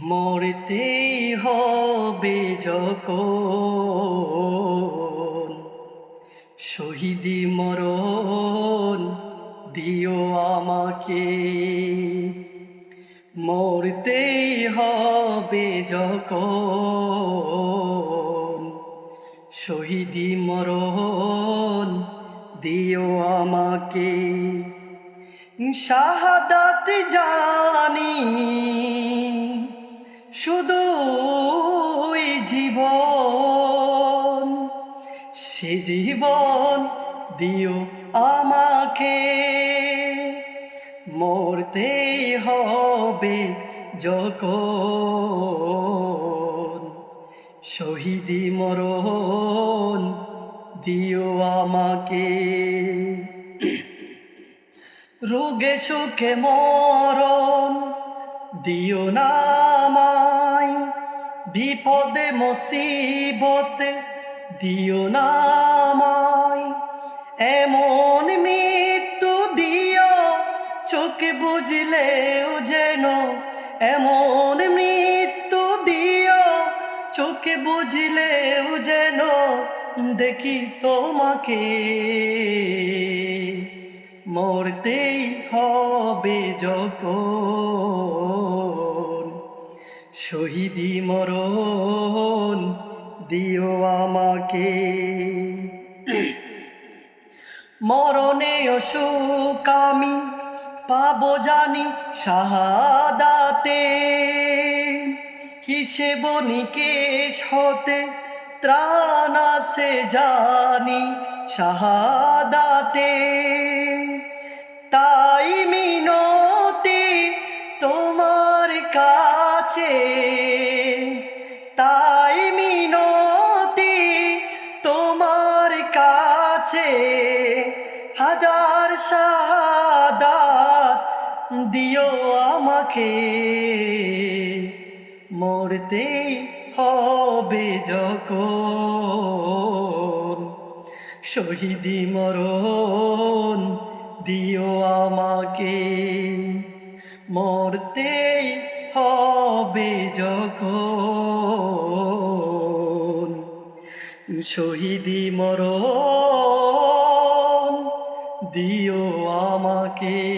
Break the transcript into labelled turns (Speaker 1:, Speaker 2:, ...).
Speaker 1: মরতেই হবে যখন। শহীদি মরণ দিও আমাকে। মরতেই হবে যখন। শহীদি মরণ দিও আমাকে। শাহাদাত জানি শুধু জীবন। সে জীবন দিও আমাকে। মরতে হবে যখন। শহীদি মরণ দিও আমাকে। রোগে সুখে মরণ দিও না বিপদে, মুসিবতে দিও না এমন মৃত্যু দিও, চোখে বুঝলেও যেন। এমন মৃত্যু দিও, চোখে বুঝলেও যেন। দেখি তোমাকে, মরতেই হবে যখন। শহীদি মরণ দিও আমাকে। মরণে অসুখ আমি পাবো জানি শাহাদাতে। হিসেব নিকেশ হতে ত্রাণ আসে জানি শাহাদাতে। কাছে হাজার শাহাদাত দিও আমাকে। মরতে হবে যখন শহীদি মরণ দিও আমাকে। মরতে হবে যখন শহীদি মরণ দিও আমাকে।